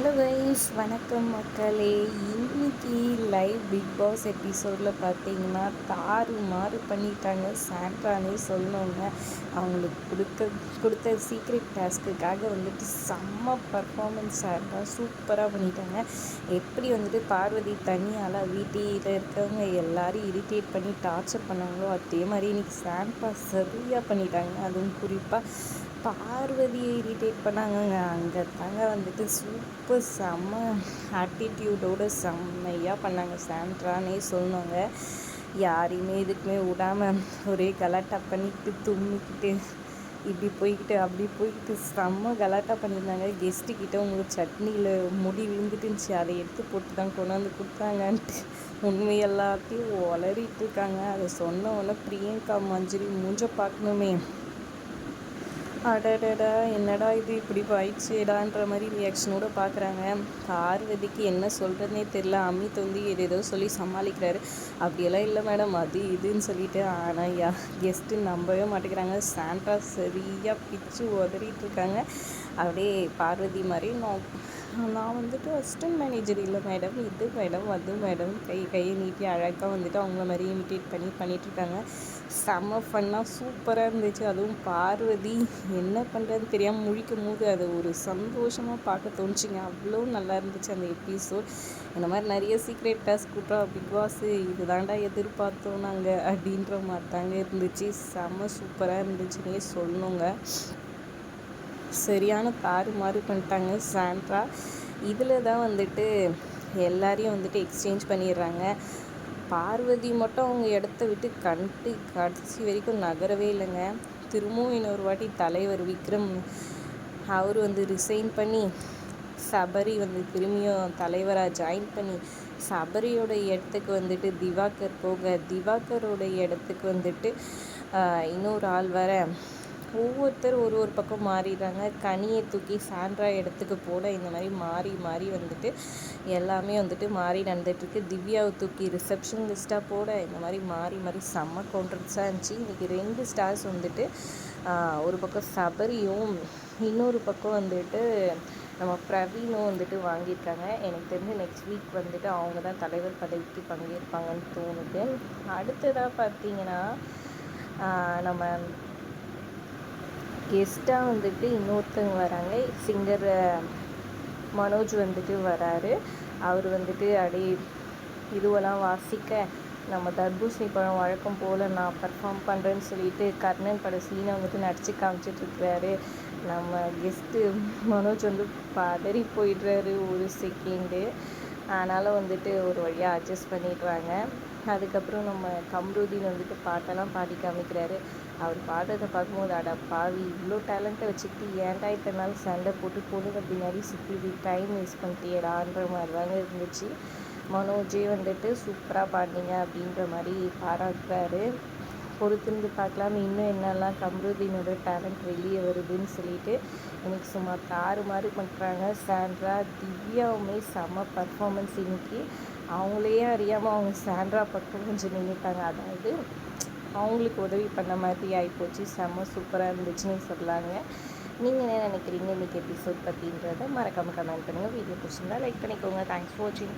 Hello wise வணக்கம் மக்களே. இன்னைக்கு லைவ் பிக் பாஸ் எபிசோடில் பார்த்தீங்கன்னா தாறு மாறு பண்ணிட்டாங்க. சாண்ட்ரானே சொல்லணுங்க அவங்களுக்கு கொடுக்க கொடுத்த சீக்ரெட் டாஸ்க்குக்காக வந்துட்டு செம்ம பர்ஃபார்மன்ஸ் சாண்ட்ரா சூப்பராக பண்ணிட்டாங்க. எப்படி வந்துட்டு பார்வதி தனியால் வீட்டில் இருக்கவங்க எல்லாரும் இரிட்டேட் பண்ணி டார்ச்சர் பண்ணாங்களோ அதே மாதிரி இன்னைக்கு சாண்ட்ரா சரியாக பண்ணிட்டாங்க. அதுவும் குறிப்பாக பார்வதியை இரிட்டேட் பண்ணாங்கங்க. அங்கே தாங்க வந்துட்டு சூப்பர் செம்ம ஆட்டிடியூடோடு செம்மையாக பண்ணாங்க. சாண்ட்ரானே சொன்னாங்க யாரையுமே இதுக்குமே விடாமல் ஒரே கலாட்டா பண்ணிக்கிட்டு தும்மிக்கிட்டு இப்படி போய்கிட்டு அப்படி போய்கிட்டு செம்ம கலாட்டா பண்ணியிருந்தாங்க. கெஸ்ட்டுக்கிட்ட உங்களுக்கு சட்னியில் முடி விழுந்துட்டுருந்துச்சு அதை எடுத்து போட்டு தான் கொண்டாந்து கொடுத்தாங்கன்ட்டு உண்மை எல்லாத்தையும் வளரிட்டு இருக்காங்க. அதை சொன்ன உடனே பிரியங்கா மஞ்சரி மூஞ்ச பார்க்கணுமே அடடடா என்னடா இது இப்படி போயிடுச்சுடான்ற மாதிரி ரியாக்ஷனோட பார்க்குறாங்க பார்வதிக்கு என்ன சொல்கிறதுனே தெரில அமித் வந்து ஏதேதோ சொல்லி சமாளிக்கிறாரு. அப்படியெல்லாம் இல்லை மேடம் அது இதுன்னு சொல்லிட்டு ஆனால் யா கெஸ்ட்டு நம்பவே மாட்டேங்கிறாங்க. சாண்டா சரியாக பிச்சு உதறிட்டு இருக்காங்க. அப்படியே பார்வதி மாதிரி நான் நான் வந்துட்டு அசிஸ்டன்ட் மேனேஜர் இல்லை மேடம் இது மேடம் அது மேடம் கை கையை நீட்டி அழகாக வந்துட்டு அவங்கள மாதிரி இமிட்டேட் பண்ணி பண்ணிகிட்ருக்காங்க செம்ம ஃபன்னாக சூப்பராக இருந்துச்சு. அதுவும் பார்வதி. என்ன பண்ணுறதுன்னு தெரியாமல் முழிக்கும் போது அது ஒரு சந்தோஷமாக பார்க்க தோணுச்சுங்க. அவ்வளோ நல்லா இருந்துச்சு அந்த எபிசோட் இந்த மாதிரி நிறைய சீக்ரெட் டாஸ்க் கூட்டம் பிக் பாஸ் இது தாண்டா எதிர்பார்த்தோம் நாங்கள் அப்படின்ற மாதிரி தாங்க இருந்துச்சு செம்ம சூப்பராக இருந்துச்சுன்னே சொல்லணுங்க. சரியான தாறுமாறு பண்ணிட்டாங்க சாண்ட்ரா. இதில் தான் வந்துட்டு எல்லாரையும் வந்துட்டு எக்ஸ்சேஞ்ச் பண்ணிடுறாங்க. பார்வதி மட்டும் அவங்க இடத்த விட்டு கண்டு கடைசி வரைக்கும் நகரவே இல்லைங்க. திரும்பவும் இன்னொரு வாட்டி தலைவர் விக்ரம் அவர் வந்து ரிசைன் பண்ணி சபரி வந்து திரும்பியும் தலைவராக ஜாயின் பண்ணி சபரியோட இடத்துக்கு வந்துட்டு திவாகர் போக திவாகரோட இடத்துக்கு வந்துட்டு இன்னொரு ஆள் வர ஒவ்வொருத்தர் ஒரு ஒரு பக்கம் மாறிடுறாங்க. கனியை தூக்கி சாண்ட்ரா இடத்துக்கு போட இந்த மாதிரி மாறி மாறி வந்துட்டு எல்லாமே வந்துட்டு மாறி நடந்துகிட்ருக்கு திவ்யாவை தூக்கி ரிசப்ஷன் லிஸ்ட்டாக போட இந்த மாதிரி மாறி மாறி செம்ம கவுண்டர்ஸாக இருந்துச்சு. இன்றைக்கி ரெண்டு ஸ்டார்ஸ் வந்துட்டு ஒரு பக்கம் சபரியும் இன்னொரு பக்கம் வந்துட்டு நம்ம பிரவீனும் வந்துட்டு வாங்கியிருக்காங்க. எனக்கு தெரிஞ்சு நெக்ஸ்ட் வீக் வந்துட்டு அவங்க தான் தலைவர் பதவிக்கு பங்கேற்பாங்கன்னு தோணுது. அடுத்ததாக பார்த்தீங்கன்னா நம்ம கெஸ்ட்டாக வந்துட்டு இன்னொருத்தவங்க வராங்க. சிங்கர் மனோஜ் வந்துட்டு வராரு. அவர் வந்துட்டு அடி இதுவெல்லாம் வாசிக்க. நம்ம தர்பூசணி பழம் வழக்கம் போல் நான் பர்ஃபார்ம் பண்ணுறேன்னு சொல்லிட்டு கர்ணன் பட சீனை வந்துட்டு நடித்து காமிச்சிட்ருக்கிறாரு நம்ம கெஸ்ட்டு மனோஜ் வந்து பதறி போயிடுறாரு ஒரு செகண்டு அதனால் வந்துட்டு ஒரு வழியாக அட்ஜஸ்ட் பண்ணிடுறாங்க. அதுக்கப்புறம் நம்ம கம்ருதீன் வந்துட்டு பாட்டெல்லாம் பாடி காமிக்கிறாரு. அவர் பாடுறதை பார்க்கும்போது அட பாவி இவ்வளோ டேலண்ட்டை வச்சுக்கிட்டு ஏன்டா இத்தனை நாள் சண்டை போட்டு பொண்ணுங்க பின்னாடி சுற்றி டைம் வேஸ்ட் பண்ணிட்டியடான்ற மாதிரி தாங்க இருந்துச்சு. மனோஜே வந்துட்டு சூப்பராக பாடினீங்க அப்படின்ற மாதிரி பாராட்டுறாரு. பொறுத்திருந்து பார்க்கலாம். இன்னும் என்னெல்லாம் கம்ருதீனோட டேலண்ட் வெளியே வருதுன்னு சொல்லிட்டு எனக்கு சும்மா தாறு மாதிரி பண்ணுறாங்க சாண்ட்ரா திவ்யாவுமே செம்ம பர்ஃபாமன்ஸ் இன்னைக்கு. அவங்களையே அறியாமல் அவங்க சாண்ட்ரா பக்கம் கொஞ்சம் நின்றுட்டாங்க அதாவது அவங்களுக்கு உதவி பண்ண மாதிரி ஆகிப்போச்சு செம்ம சூப்பராக இருந்துச்சுன்னு சொல்லாங்க. நீங்கள் என்ன நினைக்கிறீங்க இன்றைக்கி எபிசோட் பற்றின்றத மறக்காமல் கமெண்ட் பண்ணுங்கள் வீடியோ பிடிச்சிருந்தா லைக் பண்ணிக்கோங்க. தேங்க்ஸ் ஃபார் வாட்சிங்